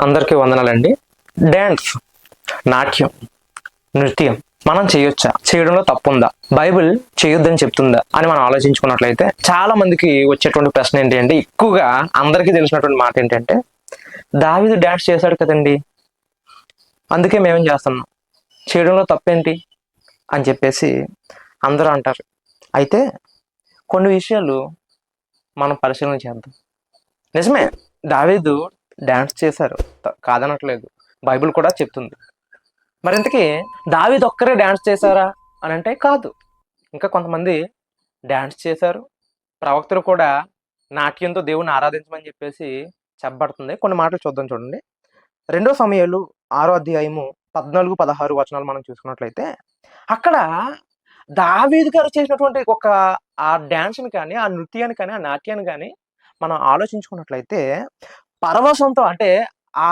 అందరికీ వందనాలండి. డ్యాన్స్ నాట్యం నృత్యం మనం చేయొచ్చా? చేయడంలో తప్పుందా? బైబిల్ చేయొద్దని చెప్తుందా? అని మనం ఆలోచించుకున్నట్లయితే చాలా మందికి వచ్చేటువంటి ప్రశ్న ఏంటి అంటే ఎక్కువగా అందరికీ తెలిసినటువంటి మాట ఏంటంటే దావిదు డ్యాన్స్ చేశాడు కదండి. అందుకే మేమేం చేస్తున్నాం? చేయడంలో తప్పేంటి? అని చెప్పేసి అందరూ అంటారు. అయితే కొన్ని విషయాలు మనం పరిశీలన చేద్దాం. నిజమే దావీదు డ్యాన్స్ చేశారు. కాదనట్లేదు. బైబిల్ కూడా చెప్తుంది. మరి ఇంతకీ దావీదు ఒక్కరే డ్యాన్స్ చేశారా అని అంటే కాదు. ఇంకా కొంతమంది డ్యాన్స్ చేశారు. ప్రవక్తలు కూడా నాట్యంతో దేవుని ఆరాధించమని చెప్పేసి చెప్పబడుతుంది. కొన్ని మాటలు చూద్దాం చూడండి. రెండో సమయాలు ఆరో అధ్యాయము పద్నాలుగు పదహారు వచనాలు మనం చూసుకున్నట్లయితే అక్కడ దావీదు గారు చేసినటువంటి ఒక ఆ డ్యాన్స్ని కానీ ఆ నృత్యాన్ని కానీ ఆ నాట్యాన్ని కానీ మనం ఆలోచించుకున్నట్లయితే పరవశంతో అంటే ఆ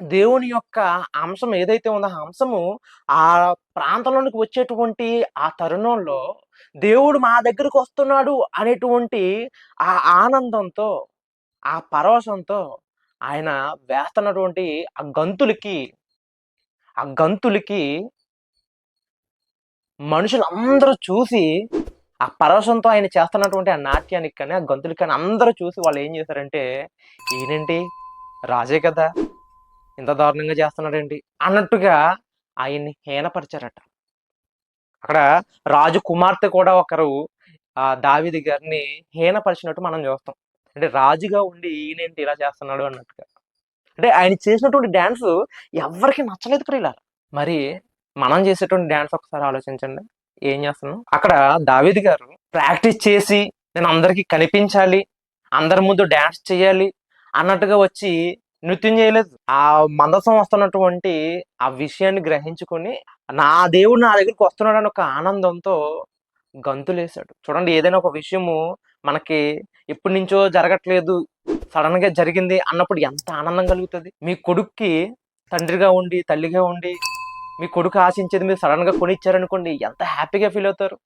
దేవుని యొక్క అంశం ఏదైతే ఉందో ఆ అంశము ఆ ప్రాంతంలోనికి వచ్చేటువంటి ఆ తరుణంలో దేవుడు మా దగ్గరకు వస్తున్నాడు అనేటువంటి ఆ ఆనందంతో ఆ పరవశంతో ఆయన వేస్తున్నటువంటి ఆ గంతులకి ఆ గంతులకి మనుషులందరూ చూసి ఆ పరవశంతో ఆయన చేస్తున్నటువంటి ఆ నాట్యానికి కానీ ఆ గొంతులకి కానీ అందరూ చూసి వాళ్ళు ఏం చేశారంటే ఈయనండి రాజే కదా. ఇంత దారుణంగా చేస్తున్నాడేంటి? అన్నట్టుగా ఆయన్ని హీనపరిచారట. అక్కడ రాజు కుమార్తె కూడా ఒకరు ఆ దావిది గారిని హీనపరిచినట్టు మనం చూస్తాం. అంటే రాజుగా ఉండి ఈయనేంటి ఇలా చేస్తున్నాడు అన్నట్టుగా. అంటే ఆయన చేసినటువంటి డ్యాన్స్ ఎవరికి నచ్చలేదు ప్రియుల మరి మనం చేసేటువంటి డ్యాన్స్ ఒకసారి ఆలోచించండి. ఏం చేస్తున్నాం అక్కడ దావీద్ గారు ప్రాక్టీస్ చేసి నేను అందరికీ కనిపించాలి అందరి ముందు డ్యాన్స్ చేయాలి అన్నట్టుగా వచ్చి నృత్యం చేయలేదు. ఆ మందసం వస్తున్నటువంటి ఆ విషయాన్ని గ్రహించుకొని నా దేవుడు నా దగ్గరికి వస్తున్నాడు అని ఒక ఆనందంతో గంతులేశాడు. చూడండి ఏదైనా ఒక విషయము మనకి ఎప్పటి నుంచో జరగట్లేదు సడన్గా జరిగింది అన్నప్పుడు ఎంత ఆనందం కలుగుతుంది. మీ కొడుక్కి తండ్రిగా ఉండి తల్లిగా ఉండి మీ కొడుకు ఆశించేది మీరు సడన్గా కొనిచ్చారనుకోండి ఎంత హ్యాపీగా ఫీల్ అవుతారు?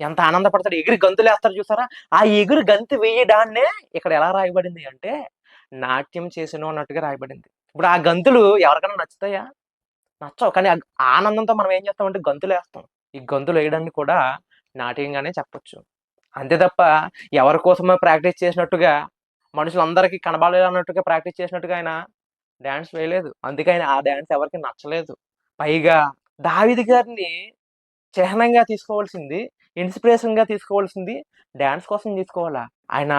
ఎంత ఆనందపడతారు? ఎగిరి గంతులు వేస్తారు చూసారా? ఆ ఎగురు గంతు వేయడాన్నే ఇక్కడ ఎలా రాయబడింది అంటే నాట్యం చేసిన అన్నట్టుగా రాయబడింది. ఇప్పుడు ఆ గంతులు ఎవరికైనా నచ్చుతాయా? నచ్చవు. కానీ ఆనందంతో మనం ఏం చేస్తామంటే గంతులు వేస్తాం. ఈ గంతులు వేయడాన్ని కూడా నాట్యంగానే చెప్పొచ్చు. అంతే తప్ప ఎవరి కోసమో ప్రాక్టీస్ చేసినట్టుగా మనుషులందరికీ కనబడాలన్నట్టుగా ప్రాక్టీస్ చేసినట్టుగా ఆయన డ్యాన్స్ వేయలేదు. అందుకే ఆయన ఆ డ్యాన్స్ ఎవరికి నచ్చలేదు. పైగా దావిది గారిని చిహ్నంగా తీసుకోవాల్సింది ఇన్స్పిరేషన్గా తీసుకోవాల్సింది డ్యాన్స్ కోసం తీసుకోవాలా? ఆయన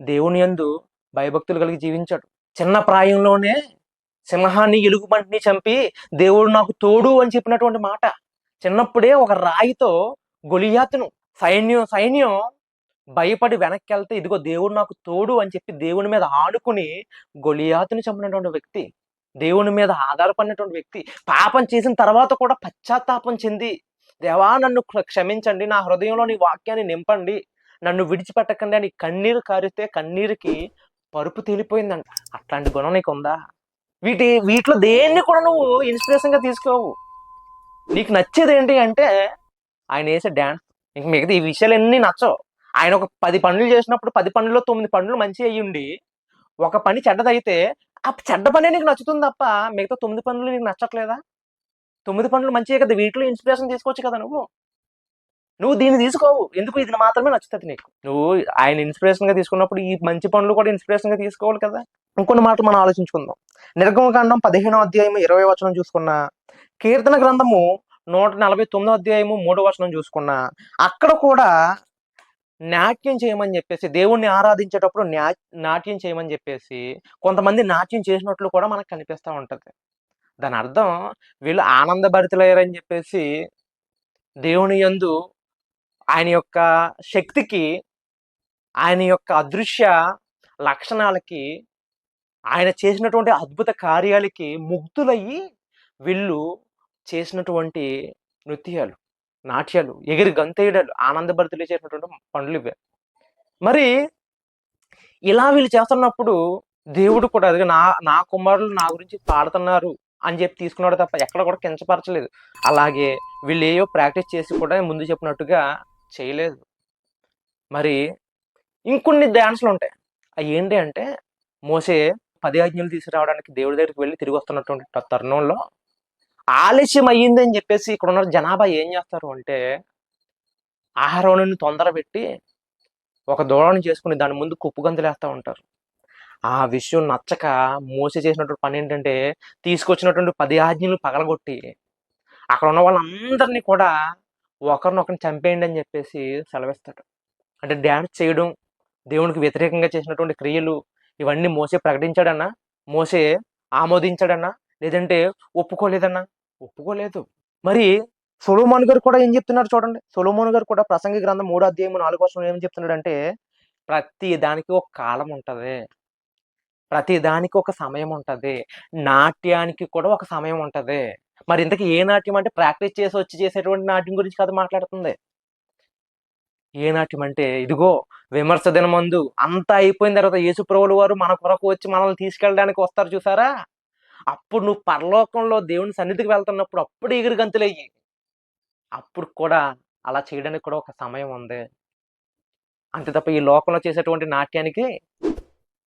దేవుని యందు భయభక్తులు కలిగి జీవించాడు. చిన్న ప్రాయంలోనే సింహాన్ని ఎలుగుబంటిని చంపి దేవుడు నాకు తోడు అని చెప్పినటువంటి మాట. చిన్నప్పుడే ఒక రాయితో గొలియాతును సైన్యం సైన్యం భయపడి వెనక్కి వెళ్తే ఇదిగో దేవుడు నాకు తోడు అని చెప్పి దేవుని మీద ఆడుకుని గొలియాతుని చంపినటువంటి వ్యక్తి. దేవుని మీద ఆధారపడినటువంటి వ్యక్తి పాపం చేసిన తర్వాత కూడా పశ్చాత్తాపం చెంది దేవా నన్ను క్షమించండి నా హృదయంలో నీ వాక్యాన్ని నింపండి నన్ను విడిచిపెట్టకండి అని కన్నీరు కారితే కన్నీరుకి పరుపు తేలిపోయిందంట. అట్లాంటి గుణం నీకు ఉందా వీటి వీటిలో దేన్ని కూడా నువ్వు ఇన్స్పిరేషన్గా తీసుకోవు. నీకు నచ్చేది ఏంటి అంటే ఆయన వేసే డ్యాన్స్. ఇంక మిగతా ఈ విషయాలు ఎన్ని నచ్చవు. ఆయన ఒక పది పనులు చేసినప్పుడు పది పనుల్లో తొమ్మిది పనులు మంచి అయ్యి ఉండి ఒక పని చెడ్డదైతే ఆ చెడ్డ పనే నీకు నచ్చుతుంది తప్ప మిగతా తొమ్మిది పనులు నీకు నచ్చట్లేదా? తొమ్మిది పనులు మంచిగా కదా వీటిలో ఇన్స్పిరేషన్ తీసుకోవచ్చు కదా నువ్వు? నువ్వు దీన్ని తీసుకోవు. ఎందుకు? ఇది మాత్రమే నచ్చుతుంది నీకు. నువ్వు ఆయన ఇన్స్పిరేషన్గా తీసుకున్నప్పుడు ఈ మంచి పనులు కూడా ఇన్స్పిరేషన్గా తీసుకోవాలి కదా? ఇంకొన్ని మాటలు మనం ఆలోచించుకుందాం. నిర్గమకాండం పదిహేనో అధ్యాయం ఇరవై వచనం చూసుకున్న కీర్తన గ్రంథము నూట నలభై తొమ్మిదో అధ్యాయము మూడో వచనం చూసుకున్నా అక్కడ కూడా నాట్యం చేయమని చెప్పేసి దేవుణ్ణి ఆరాధించేటప్పుడు నా నాట్యం చేయమని చెప్పేసి కొంతమంది నాట్యం చేసినట్లు కూడా మనకు కనిపిస్తూ ఉంటుంది. దాని అర్థం వీళ్ళు ఆనందభరితులయ్యారని చెప్పేసి దేవుని యందు ఆయన యొక్క శక్తికి ఆయన యొక్క అదృశ్య లక్షణాలకి ఆయన చేసినటువంటి అద్భుత కార్యాలకి ముగ్ధులయ్యి వీళ్ళు చేసినటువంటి నృత్యాలు. నాట్యాలు ఎగిరి గంతేయడాలు ఆనందభరితులు చేసినటువంటి పనులు ఇవే. మరి ఇలా వీళ్ళు చేస్తున్నప్పుడు దేవుడు కూడా అది నా నా కుమారులు నా గురించి పాడుతున్నారు అని చెప్పి తీసుకున్నాడు తప్ప ఎక్కడ కూడా కించపరచలేదు. అలాగే వీళ్ళు ఏయో ప్రాక్టీస్ చేసి కూడా ముందు చెప్పినట్టుగా చేయలేదు. మరి ఇంకొన్ని డ్యాన్స్లు ఉంటాయి. అవి ఏంటి అంటే మోసే పది ఆజ్ఞలు తీసుకురావడానికి దేవుడి దగ్గరికి వెళ్ళి తిరిగి వస్తున్నటువంటి తరుణంలో ఆలస్యం అయ్యింది అని చెప్పేసి ఇక్కడ ఉన్న జనాభా ఏం చేస్తారు అంటే ఆహారం తొందర పెట్టి ఒక దూరం చేసుకుని దాని ముందు కుప్పు గంతులేస్తూ ఉంటారు. ఆ విషయం నచ్చక మోస చేసినటువంటి పని ఏంటంటే తీసుకొచ్చినటువంటి పది ఆజ్ఞలు పగలగొట్టి అక్కడ ఉన్న వాళ్ళందరినీ కూడా ఒకరినొకరిని చంపేయండి అని చెప్పేసి సెలవిస్తాడు. అంటే డ్యాన్స్ చేయడం దేవునికి వ్యతిరేకంగా చేసినటువంటి క్రియలు ఇవన్నీ మోసే ప్రకటించాడన్నా మోసే ఆమోదించాడన్నా లేదంటే ఒప్పుకోలేదన్నా? ఒప్పుకోలేదు. మరి సొలోమోన్ గారు కూడా ఏం చెప్తున్నారు చూడండి. సొలోమోన్ గారు కూడా ప్రసంగి గ్రంథం మూడో అధ్యాయం నాలుగో వర్షం ఏం చెప్తున్నాడు అంటే ప్రతి దానికి ఒక కాలం ఉంటది. ప్రతి దానికి ఒక సమయం ఉంటది. నాట్యానికి కూడా ఒక సమయం ఉంటది. మరి ఇంతకీ ఏ నాట్యం అంటే ప్రాక్టీస్ చేసి వచ్చి చేసేటువంటి నాట్యం గురించి కాదు మాట్లాడుతుంది? ఏ నాట్యం అంటే ఇదిగో విమర్శ దినమందు అంతా అయిపోయిన తర్వాత యేసు ప్రభువుల వారు మన కొరకు వచ్చి మనల్ని తీసుకెళ్ళడానికి వస్తారు చూసారా? అప్పుడు నువ్వు పరలోకంలో దేవుని సన్నిధికి వెళ్తున్నప్పుడు అప్పుడు ఎగిరి గంతులయ్యి అప్పుడు కూడా అలా చేయడానికి కూడా ఒక సమయం ఉంది. అంతే తప్ప ఈ లోకంలో చేసేటువంటి నాట్యానికి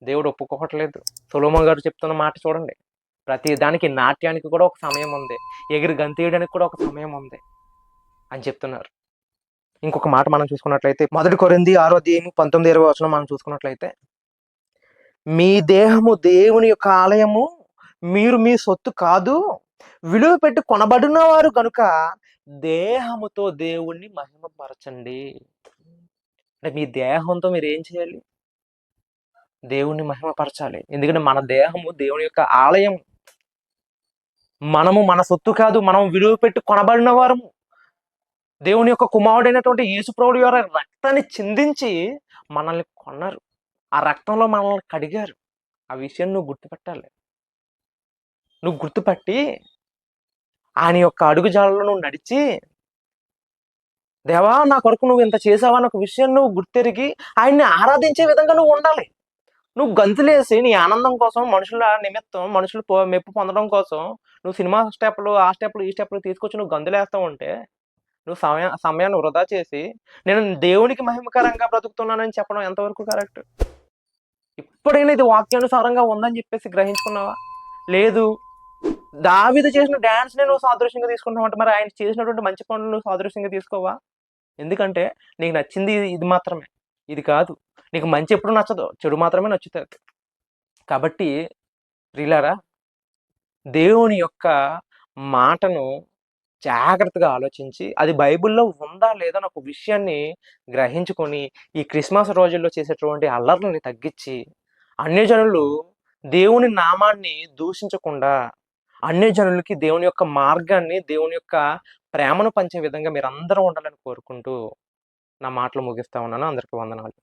దేవుడు ఒప్పుకోవట్లేదు. సొలోమన్ గారు చెప్తున్న మాట చూడండి. ప్రతి దానికి నాట్యానికి కూడా ఒక సమయం ఉంది. ఎగిరి గంతేయడానికి కూడా ఒక సమయం ఉంది అని చెప్తున్నారు. ఇంకొక మాట మనం చూసుకున్నట్లయితే మొదటి కొరింది ఆరో దేము పంతొమ్మిది ఇరవై వచ్చిన మనం చూసుకున్నట్లయితే మీ దేహము దేవుని యొక్క ఆలయము మీరు మీ సొత్తు కాదు. విలువ పెట్టి కొనబడిన వారు కనుక దేహముతో దేవుణ్ణి మహిమపరచండి. అంటే మీ దేహంతో మీరు ఏం చేయాలి? దేవుణ్ణి మహిమపరచాలి. ఎందుకంటే మన దేహము దేవుని యొక్క ఆలయం. మనము మన సొత్తు కాదు. మనం విలువ పెట్టి కొనబడిన వారము దేవుని యొక్క కుమారుడైనటువంటి యేసుప్రభుడు యొక్క రక్తాన్ని చిందించి మనల్ని కొన్నారు. ఆ రక్తంలో మనల్ని కడిగారు. ఆ విషయం నువ్వు గుర్తుపెట్టాలి. నువ్వు గుర్తుపట్టి ఆయన యొక్క అడుగుజాలలో నువ్వు నడిచి దేవా నా కొరకు నువ్వు ఇంత చేసావా అన్న ఒక విషయం నువ్వు గుర్తెరిగి ఆయన్ని ఆరాధించే విధంగా నువ్వు ఉండాలి. నువ్వు గంతులేసి నీ ఆనందం కోసం మనుషుల నిమిత్తం మనుషులు పో- మెప్పు పొందడం కోసం నువ్వు సినిమా స్టెప్లు ఆ స్టెప్లు ఈ స్టెప్లు తీసుకొచ్చి నువ్వు గంతులేస్తూ ఉంటే నువ్వు సమయ సమయాన్ని వృధా చేసి నేను దేవునికి మహిమకరంగా బ్రతుకుతున్నానని చెప్పడం ఎంతవరకు కరెక్ట్? ఇప్పుడైనా ఇది వాక్యానుసారంగా ఉందని చెప్పేసి గ్రహించుకున్నావా? లేదు. దావిద చేసిన డాన్స్ నువ్వు సాదృశ్యంగా తీసుకుంటాం అంటే మరి ఆయన చేసినటువంటి మంచి పనులు నువ్వు సాదృశ్యంగా తీసుకోవా? ఎందుకంటే నీకు నచ్చింది ఇది- మాత్రమే. ఇది కాదు. నీకు మంచి ఎప్పుడు నచ్చదు. చెడు మాత్రమే నచ్చుతుంది. కాబట్టి ప్రియులారా దేవుని యొక్క మాటను జాగ్రత్తగా ఆలోచించి అది బైబిల్లో ఉందా లేదా అని ఒక విషయాన్ని గ్రహించుకొని ఈ క్రిస్మస్ రోజుల్లో చేసేటువంటి అల్లర్లని తగ్గించి అన్యజనులు దేవుని నామాన్ని దూషించకుండా అన్ని జనులకి దేవుని యొక్క మార్గాన్ని దేవుని యొక్క ప్రేమను పంచే విధంగా మీరు అందరూ ఉండాలని కోరుకుంటూ నా మాటలు ముగిస్తా ఉన్నాను. అందరికీ వందనాలు.